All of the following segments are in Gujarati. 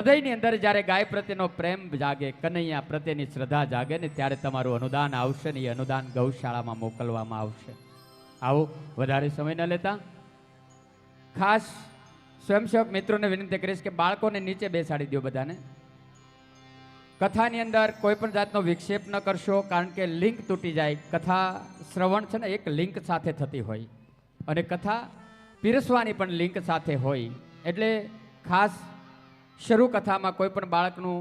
હૃદયની અંદર જ્યારે ગાય પ્રત્યેનો પ્રેમ જાગે, કનૈયા પ્રત્યેની શ્રદ્ધા જાગે ને ત્યારે તમારું અનુદાન આવશે ને એ અનુદાન ગૌશાળામાં મોકલવામાં આવશે. આવો, વધારે સમય ન લેતા. ખાસ સ્વયંસેવક મિત્રોને વિનંતી કરીશ કે બાળકોને નીચે બેસાડી દો બધાને. કથાની અંદર કોઈ પણ જાતનો વિક્ષેપ ન કરશો, કારણ કે લિંક તૂટી જાય. કથા શ્રવણ છે ને એક લિંક સાથે થતી હોય. અને કથા પીરસવાની પણ લિંક સાથે હોય. એટલે ખાસ શરૂ કથામાં કોઈ પણ બાળકનું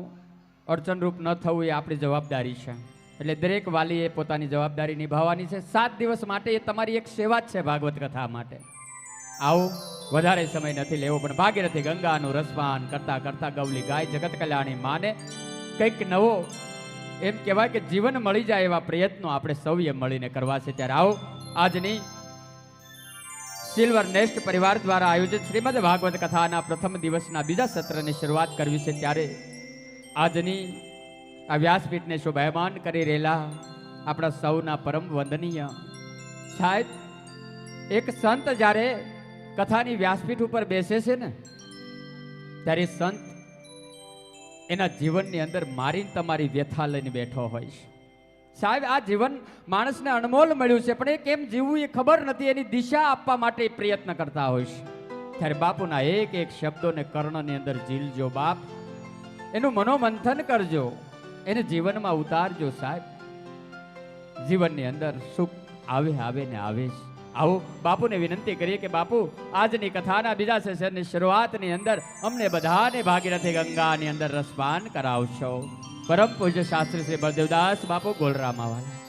અડચણરૂપ ન થવું એ આપણી જવાબદારી છે. એટલે દરેક વાલીએ પોતાની જવાબદારી નિભાવવાની છે. સાત દિવસ માટે એ તમારી એક સેવા જ છે ભાગવત કથા માટે. આવું વધારે સમય નથી લેવો, પણ ભાગીરથી ગંગાનું રસપાન કરતા કરતા ગૌલી ગાય જગત કલ્યાણી માને કંઈક નવો, એમ કહેવાય કે જીવન મળી જાય એવા પ્રયત્નો આપણે સૌએ મળીને કરવા છે. ત્યારે આવો આજની સિલ્વર નેસ્ટ પરિવાર દ્વારા આયોજિત શ્રીમદ ભાગવત કથાના પ્રથમ દિવસના બીજા સત્રની શરૂઆત કરવી છે ત્યારે આજની આ વ્યાસપીઠને શોભાયમાન કરી રહેલા આપણા સૌના પરમ વંદનીય સાહેબ, એક સંત જ્યારે કથાની વ્યાસપીઠ ઉપર બેસે છે ને, ત્યારે સંત એના જીવનની અંદર મારીને તમારી વ્યથા લઈને બેઠો હોય છે. સાહેબ, આ જીવન માણસને અનમોલ મળ્યું છે, પણ એ કેમ જીવવું એ ખબર નથી, એની દિશા આપવા માટે પ્રયત્ન કરતા હોય છે. ત્યારે બાપુના એક એક શબ્દોને કર્ણની અંદર ઝીલજો બાપ. એનું મનોમંથન કરજો, એને જીવનમાં ઉતારજો સાહેબ. જીવનની અંદર સુખ આવે આવે ને આવે જ આવો, બાપુને વિનંતી કરીએ કે બાપુ, આજની કથાના બીજા સેશનની શરૂઆતની અંદર અમને બધાને ભાગીરથી ગંગાની અંદર રસપાન કરાવશો. પરમ પૂજ્ય શાસ્ત્રી શ્રી બળદેવદાસ બાપુ ગોલરામાવાલા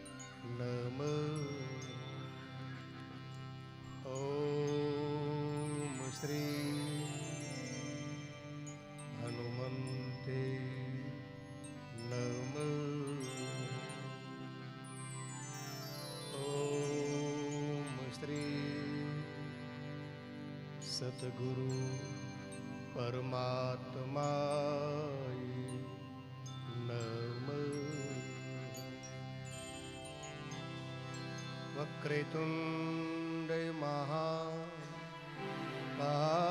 सद्गुरु परमात्माय नम। वक्रेतु महा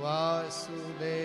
વાસુદેવસ્ય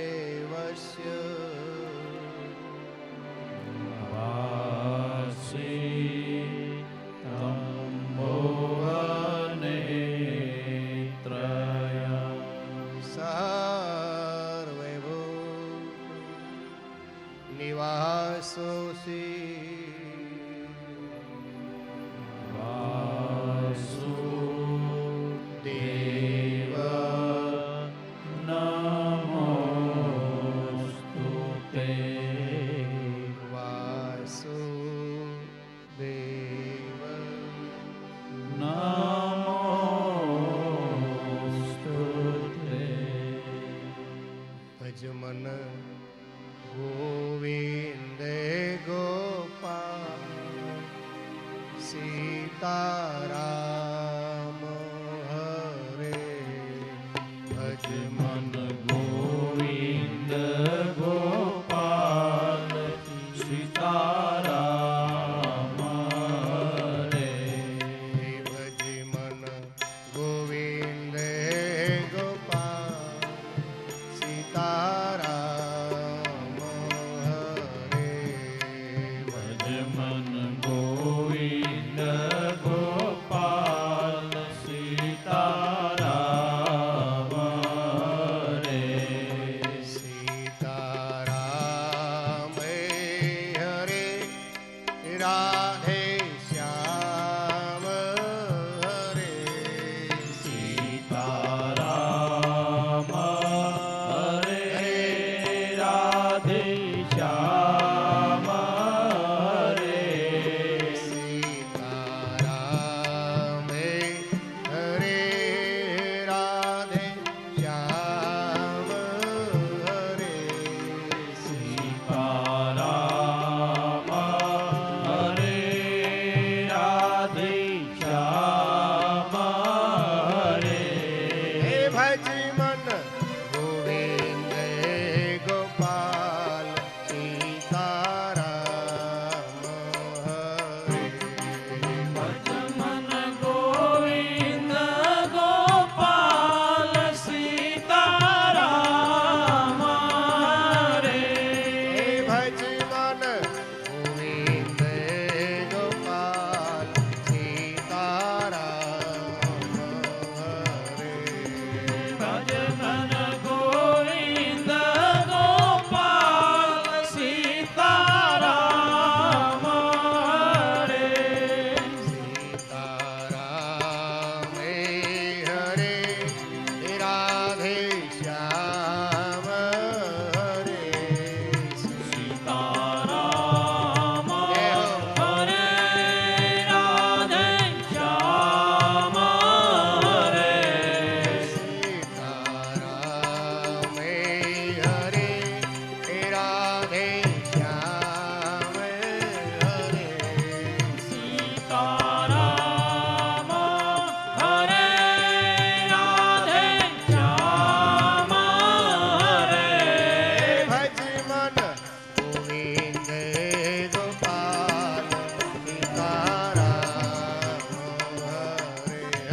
સીતારામ Amen.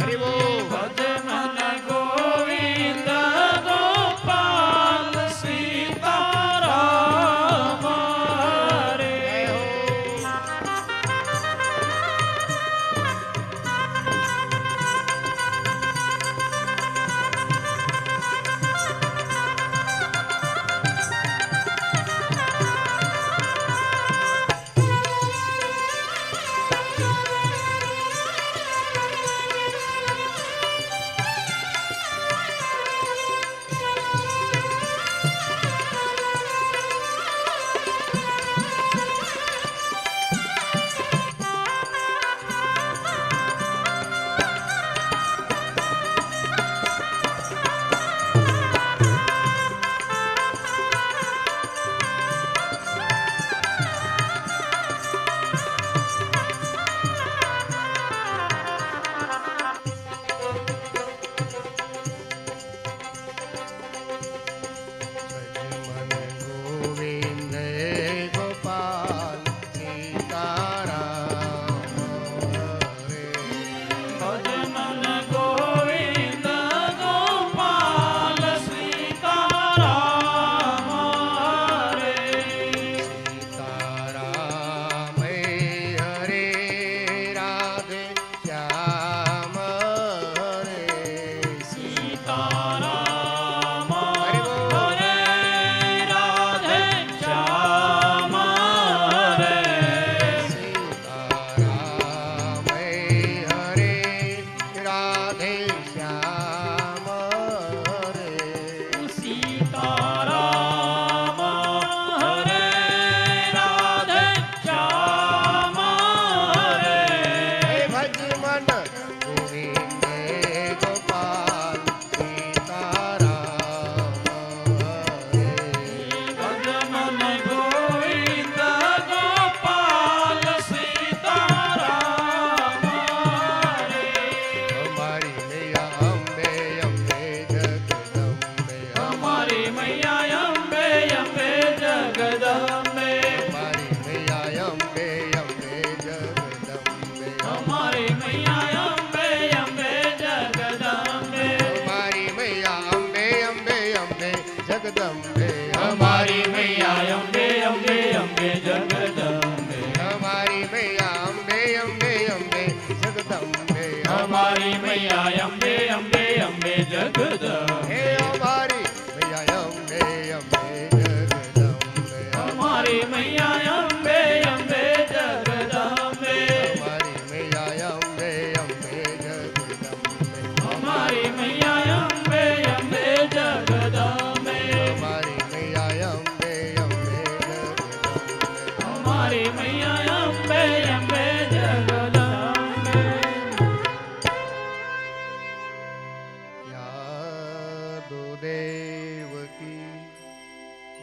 ਹਰਿ ਓ ਵਚਨ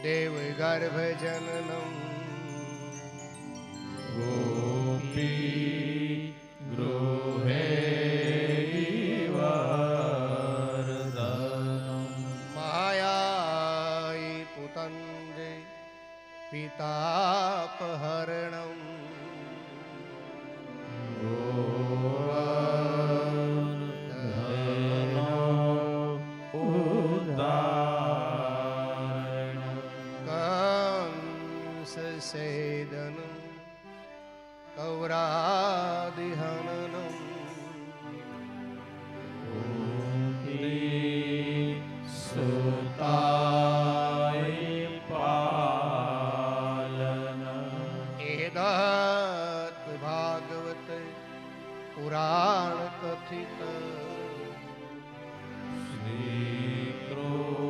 દેવ ગર્ભ એદત ભાગવત પુરાણ કથિત. શ્રી સુતમ